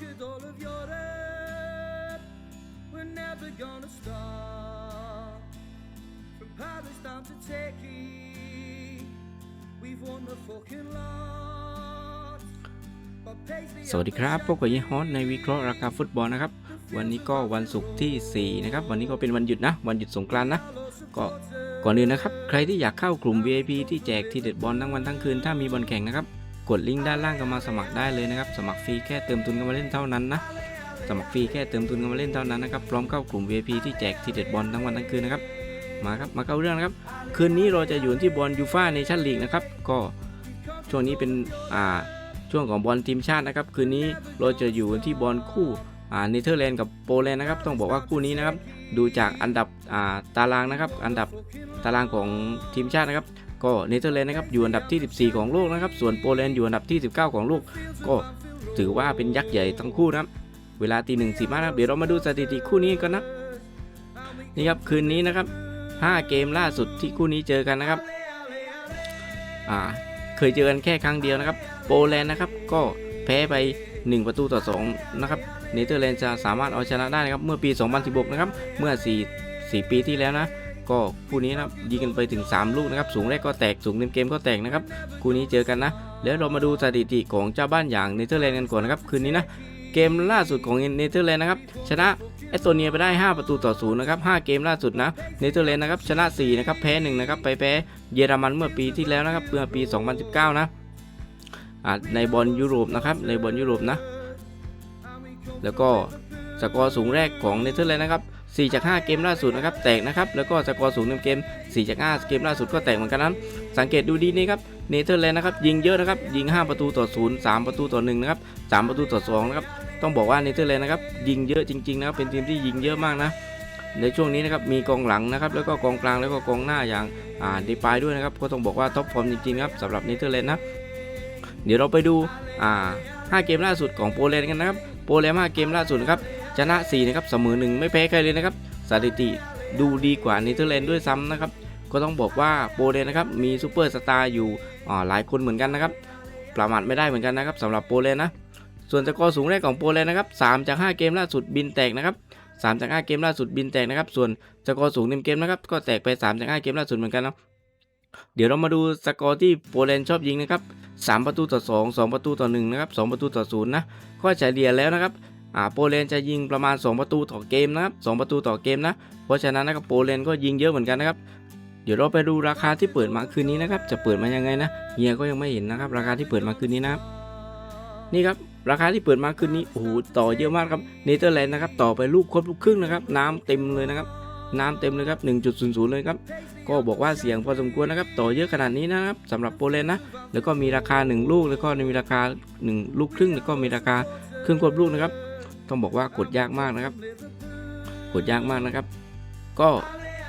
Cause all of Europe, we're never gonna stop. From Palestine to Turkey, we've won the fucking lot. But Paisley สวัสดีครับพบกับยี่ฮอตในวิเคราะห์ราคาฟุตบอลนะครับ วันนี้ก็วันศุกร์ที่ 4 นะครับ วันนี้ก็เป็นวันหยุดนะ วันหยุดสงกรานต์นะ ก็ก่อนอื่นนะครับ ใครที่อยากเข้ากลุ่ม VIP ที่แจกทีเด็ดบอลทั้งวันทั้งคืนถ้ามีบอลแข่งนะครับ กดลิงก์ด้านล่างก็มาสมัครได้เลยนะครับ สมัครฟรีแค่เติมทุนกันมาเล่นเท่านั้นนะ สมัครฟรีแค่เติมทุนกันมาเล่นเท่านั้นนะครับ พร้อมเข้ากลุ่ม VIP ที่แจกทีเด็ดบอลทั้งวันทั้งคืนนะครับ มาครับ มาเข้าเรื่องนะครับ คืนนี้เราจะอยู่ที่บอลยูฟ่าเนชั่นลีกนะครับ ก็ช่วงนี้เป็นอ่าช่วงของบอลทีมชาตินะครับ คืนนี้เราจะอยู่ที่บอลคู่อ่าเนเธอร์แลนด์กับโปแลนด์นะครับ ต้องบอกว่าคู่นี้นะครับ ดูจากอันดับอ่าตารางนะครับ อันดับตารางของทีมชาตินะครับ ก็เนเธอร์แลนด์นะครับอยู่อันดับที่ 14 ของโลกนะครับ ส่วนโปแลนด์อยู่อันดับที่ 19 ของโลก ก็ถือว่าเป็นยักษ์ใหญ่ทั้งคู่นะครับ เวลาตีหนึ่งสี่นะครับเดี๋ยวเรามาดูสถิติคู่นี้กันนะ นี่ครับคืนนี้นะครับ 5 เกมล่าสุดที่คู่นี้เจอกันนะครับ อ่า เคยเจอกันแค่ครั้งเดียวนะครับ โปแลนด์นะครับก็แพ้ไป 1 ประตูต่อ2นะครับ เนเธอร์แลนด์จะสามารถเอาชนะได้นะครับเมื่อปี 2016 นะครับ เมื่อ 4 4 ปีที่แล้วนะ ก็คู่นี้นะครับยิงกันไปถึง 3 ลูกนะครับ สูงแรกก็แตกสูงเต็มเกมก็แตกนะครับคู่นี้เจอกันนะ แล้วเรามาดูสถิติของเจ้าบ้านอย่างเนเธอร์แลนด์กันก่อนนะครับคืนนี้นะเกมล่าสุดของเนเธอร์แลนด์นะครับชนะเอสโตเนียไปได้ 5 ประตูต่อศูนย์นะครับ5เกมล่าสุดนะเนเธอร์แลนด์นะครับชนะ4นะครับแพ้1นะครับไปแพ้เยอรมันเมื่อปีที่แล้วนะครับเมื่อปี 2019 นะอ่าในบอลยุโรปนะครับในบอลยุโรปนะ แล้วก็สกอร์สูงแรกของเนเธอร์แลนด์นะครับ 4จาก5เกมล่าสุดนะครับแตกนะครับแล้วก็สกอร์สูงในเกม 4 จาก 5 เกมล่าสุดก็แตกเหมือนกันนะสังเกตดูดีนี่ครับเนเธอร์แลนด์นะครับยิงเยอะนะครับยิง 5 ประตูต่อ 0 3 ประตูต่อ1นะครับ3ประตูต่อ2นะครับต้องบอกว่าเนเธอร์แลนด์นะครับยิงเยอะจริงๆนะครับเป็นทีมที่ยิงเยอะมากนะในช่วงนี้นะครับมีกองหลังนะครับแล้วก็กองกลางแล้วก็กองหน้าอย่างอ่าเดปายด้วยนะครับก็ต้องบอกว่าท็อปฟอร์มจริงๆครับสำหรับเนเธอร์แลนด์นะเดี๋ยวเราไปดูอ่า5เกมล่าสุดของโปแลนด์กันนะครับโปแลนด์5เกมล่าสุดนะครับ ชนะ 4 นะครับเสมอ 1 ไม่แพ้ใครเลยนะครับสถิติดูดีกว่าเนเธอร์แลนด์ด้วยซ้ำนะครับ ก็ต้องบอกว่าโปรแลนด์นะครับมีซูเปอร์สตาร์อยู่อ่าหลายคนเหมือนกันนะครับ ประมาทไม่ได้เหมือนกันนะครับสำหรับโปรแลนด์นะ ส่วนสกอร์สูงแรกของโปรแลนด์นะครับ3จาก 5 เกมล่าสุดบินแตกนะครับ3จาก 5 เกมล่าสุดบินแตกนะครับ ส่วนสกอร์สูงเต็มเกมนะครับก็แตกไป3จาก 5 เกมล่าสุดเหมือนกันนะเดี๋ยวเรามาดูสกอร์ที่โปรแลนด์ชอบยิงนะครับ 3 ประตูต่อ 2 2 ประตูต่อ 1 นะครับ 2 ประตูต่อ 0 นะ ก็เฉลี่ยแล้วนะครับ อ่าโปแลนด์จะยิงประมาณ 2 ประตูต่อเกมนะครับ2ประตูต่อเกมนะ เพราะฉะนั้นนะครับโปแลนด์ก็ยิงเยอะเหมือนกันนะครับ เดี๋ยวเราไปดูราคาที่เปิดมาคืนนี้นะครับ จะเปิดมายังไงนะเฮียก็ยังไม่เห็นนะครับ ราคาที่เปิดมาคืนนี้นะครับ นี่ครับราคาที่เปิดมาคืนนี้โอ้โหต่อเยอะมากครับเนเธอร์แลนด์นะครับต่อไปลูกครบลูกครึ่งนะครับ น้ำเต็มเลยนะครับ น้ำเต็มเลยครับ 1.00 เลยครับก็บอกว่าเสียงพอสมควรนะครับ ต่อเยอะขนาดนี้นะครับสำหรับโปแลนด์นะแล้วก็มีราคา 1 ลูกแล้วก็มีราคา 1 ลูกครึ่งแล้วก็มีราคาครึ่งควบลูกนะครับ ต้องบอกว่ากดยากมากนะครับ กดยากมากนะครับ ก็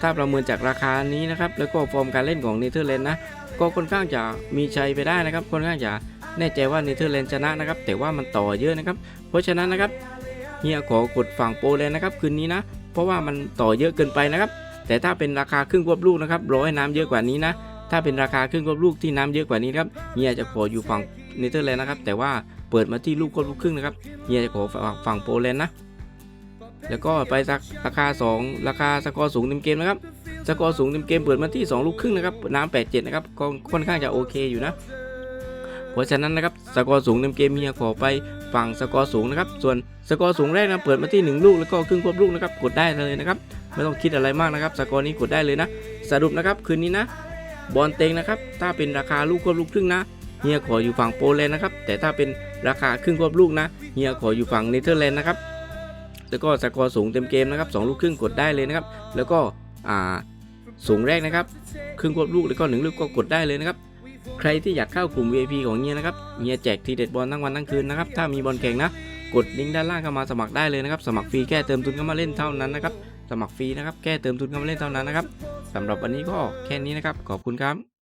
ถ้าประเมินจากราคานี้นะครับ แล้วก็ฟอร์มการเล่นของเนเธอร์แลนด์นะก็ค่อนข้างจะมีชัยไปได้นะครับค่อนข้างจะแน่ใจว่าเนเธอร์แลนด์ชนะนะครับ แต่ว่ามันต่อเยอะนะครับ เพราะฉะนั้นนะครับเฮียขอกดฝั่งโปแลนด์นะครับคืนนี้นะ เพราะว่ามันต่อเยอะเกินไปนะครับ แต่ถ้าเป็นราคาครึ่งควบลูกนะครับรอให้น้ำเยอะกว่านี้นะถ้าเป็นราคาครึ่งควบลูกที่น้ำเยอะกว่านี้ครับเฮียจะขออยู่ฝั่งเนเธอร์แลนด์นะครับ แต่ว่า ปิดมาที่ลูกควบลูกครึ่งนะครับเฮียจะขอฝั่งฝั่งโปแลนด์นะ แล้วก็ไปสักราคา 2 ราคาสกอร์สูงเต็มเกมนะครับสกอร์สูงเต็มเกมเปิดมาที่ 2 ลูกครึ่งนะครับน้ำแปดเจ็ดนะครับก็ค่อนข้างจะโอเคอยู่นะ เพราะฉะนั้นนะครับสกอร์สูงเต็มเกมเฮียขอไปฝั่งสกอร์สูงนะครับ ส่วนสกอร์สูงแรกนะเปิดมาที่ 1 ลูกแล้วก็ครึ่งควบลูกนะครับกดได้เลยนะครับไม่ต้องคิดอะไรมากนะครับสกอร์นี้กดได้เลยนะ สรุปนะครับคืนนี้นะบอลเต็งนะครับถ้าเป็นราคาลูกควบลูกครึ่งนะ เฮียขออยู่ฝั่งโปแลนด์นะครับ แต่ถ้าเป็นราคาครึ่งควบลูกนะ เฮียขออยู่ฝั่งเนเธอร์แลนด์นะครับ แล้วก็สกอร์สูงเต็มเกมนะครับสองลูกครึ่งกดได้เลยนะครับ แล้วก็อ่าสูงแรกนะครับ ครึ่งควบลูกแล้วก็หนึ่งลูกก็กดได้เลยนะครับ ใครที่อยากเข้ากลุ่ม VIP ของเฮียนะครับ เฮียแจกทีเด็ดบอลทั้งวันทั้งคืนนะครับ ถ้ามีบอลแข่งนะ กดลิงก์ด้านล่างเข้ามาสมัครได้เลยนะครับ สมัครฟรีแค่เติมทุนเข้ามาเล่นเท่านั้นนะครับ สมัครฟรีนะครับ แค่เติมทุนเข้ามาเล่นเท่านั้นนะครับสำหรับวันนี้ก็แค่นี้นะครับ ขอบคุณครับ